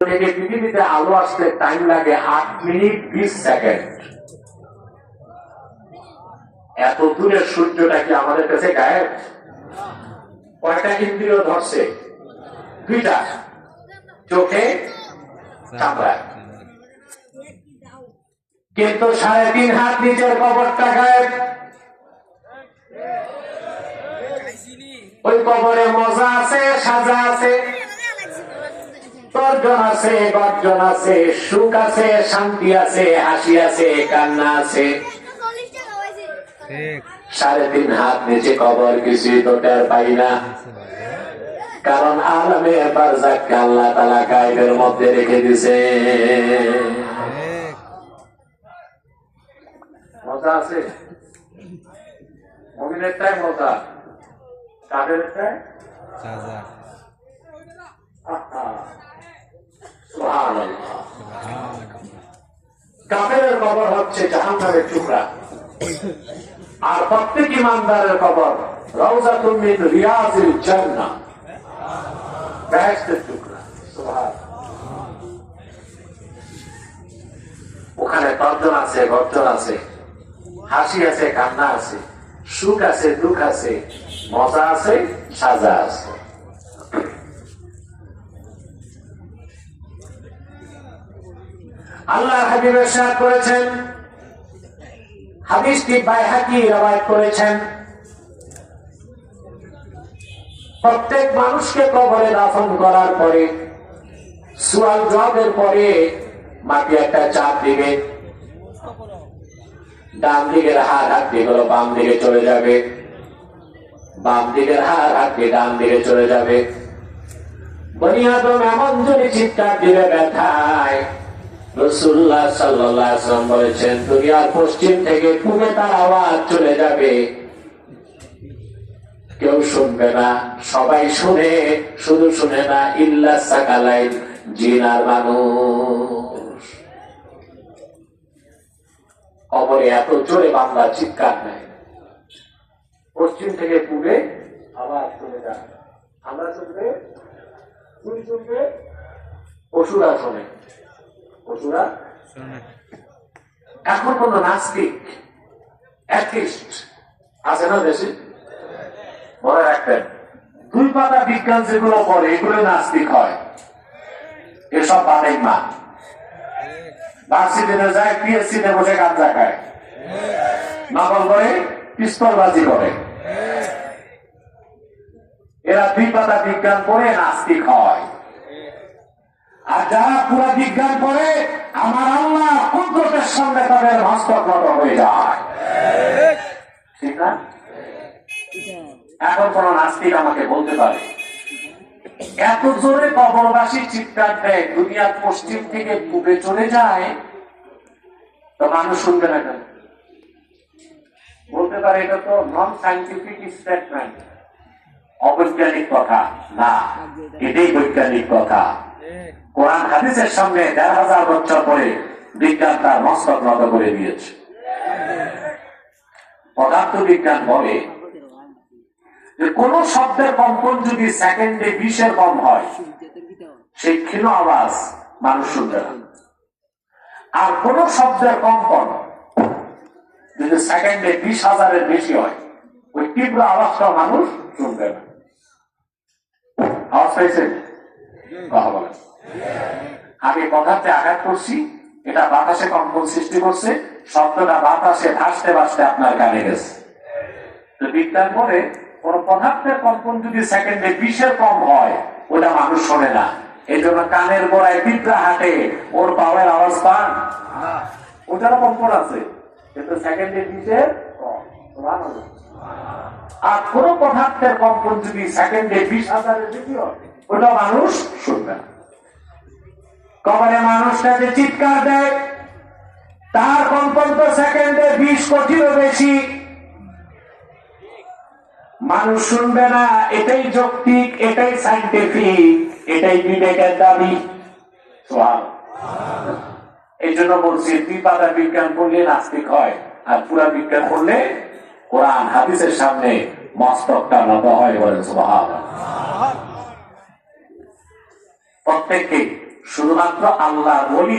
পৃথিবীতে আলো আসতে টাইম লাগে আট মিনিট বিশ সেকেন্ড এত দূরের সূর্যটা কি আমাদের কাছে কয়টা ইন্দ্রিয় ধরছে? দুইটা। চোখে কিন্তু সাড়ে তিন হাত নিচের কবরটা গায়েব। ওই কবরে মজা আছে, সাজা আছে। তর্জন আছে গর্জন আছে সুখ আছে শান্তি আছে হাসি আছে কান্না আছে। ঠিক। সাড়ে তিন হাত নিচে কবর কিছুই তো টের পাই না। কারণ আলমে বারজাককে আল্লাহ তালা গাইবের মধ্যে রেখে দিছে মজা আছে? মমিনেরটাই মজা। কাদেরটাই সাজা সুবহানাল্লাহ। কাফেরের কবর হচ্ছে জাহান্নামের টুকরা। আর প্রত্যেক ইমানদারের কবর রওজাতুম মিন রিয়াজিল জান্নাহ। বেহেশতের টুকরা। ওখানে তর্জন আছে, গর্জন আছে, হাসি আছে, কান্না আছে, সুখ আছে, দুঃখ আছে, মজা আছে, সাজা আছে। আল্লাহ হাবিবের সাথ করেছেন। হাদিসটি বাইহাকি রবায়ত করেছেন। প্রত্যেক মানুষকে কবরে দাফন করার পরে সুয়াল জবের পরে মাটি একটা চাপ দিবে। ডান দিকের হাত হাঁটতে গেল বাম দিকে চলে যাবে। বাম দিকের হাত হাঁটতে ডান দিকে চলে যাবে। বনিয়াদম এমন জোরে চিৎকার দিবে ব্যথায় রসুল্লাহ সাল্লাহ বলেছেন, দুনিয়ার পশ্চিম থেকে পূবে তার আওয়াজ চলে যাবে। কেউ শুনবে না, সবাই শুনে, শুধু শুনে না, ইল্লা সাকালাই জিনার মানুষ। কবরে এত জোরে বাংলা চিৎকার নেয় পশ্চিম থেকে পূবে আওয়াজ চলে যায়। আমরা শুনবে শুনবে, পশুরা শোনে। এখন কোন নাস্তিক আছে না দেশে মনে রাখবেন, দুই পাতা বিজ্ঞান যেগুলো পড়ে এগুলো নাস্তিক হয়। এসব বাদেই মা। ভার্সিটিতে যায় পিএসসিতে বসে গাঞ্জা খায় নকল করে, পিস্তলবাজি করে। এরা দুই পাতা বিজ্ঞান পড়ে নাস্তিক হয়। আর যারা পুরা বিজ্ঞান পড়ে আমার আল্লাহ কুদরতের সঙ্গে তাদের হস্তগত হয়ে যায়। ঠিক না? এখন কোন নাস্তিক আমাকে বলতে পারে, এত জোরে কবরবাসী চিৎকার দেয়, দুনিয়ার পশ্চিম থেকে পূবে চলে যায়, তো মানুষ শুনবে না কেন? বলতে পারে এটা তো নন সাইন্টিফিক স্টেটমেন্ট অবৈজ্ঞানিক কথা, না, এটাই বৈজ্ঞানিক কথা। কোরআন হাদিসের সামনে দেড় হাজার বছর পরে বিজ্ঞান তার মস্তক নত করে দিয়েছে। পদার্থ বিজ্ঞান বলে যে কোন শব্দের কম্পন যদি সেকেন্ডে বিশের কম হয়, সেই ক্ষীণ আওয়াজ মানুষ শুনবে না আর কোন শব্দের কম্পন যদি সেকেন্ডে বিশ হাজারের বেশি হয়, ওই তীব্র আওয়াজটা মানুষ শুনবে না আওয়াজ পাইছেন আমি কথাতে আঘাত করছি, এটা বাতাসে কম্পন সৃষ্টি করছে, শব্দটা বাতাসে ভাসতে ভাসতে আপনার কানে গেছে। তো বিজ্ঞান বলে, কোন পদার্থের কম্পন যদি সেকেন্ডে বিশের কম হয়, ওটা মানুষ শোনে না। এই জন্য কানের গোড়ায় পিঁপড়া হাটে, ওর পাওয়ার আওয়াজ পান। ওটারও কম্পন আছে, কিন্তু সেকেন্ডে বিশের কম। আর কোন পদার্থের কম্পন যদি সেকেন্ডে বিশ হাজারের বেশি হয় ওটা মানুষ শুনবে। না কবরে মানুষটা যে চিৎকার দেয়। তার কম্পন তো সেকেন্ডে বিশ কোটিরও বেশি। মানুষ শুনবে না, এটাই যৌক্তিক, এটাই সাইন্টিফিক এটাই বিবেকের দাবি। এই জন্য বলছি দুই পাতা বিজ্ঞান পড়লে নাস্তিক হয়, আর পুরা বিজ্ঞান পড়লে কোরআন, হাদিসের সামনে মস্তকটা নত হয় বলে সোহান প্রত্যেককে শুধুমাত্র আল্লাহ বলি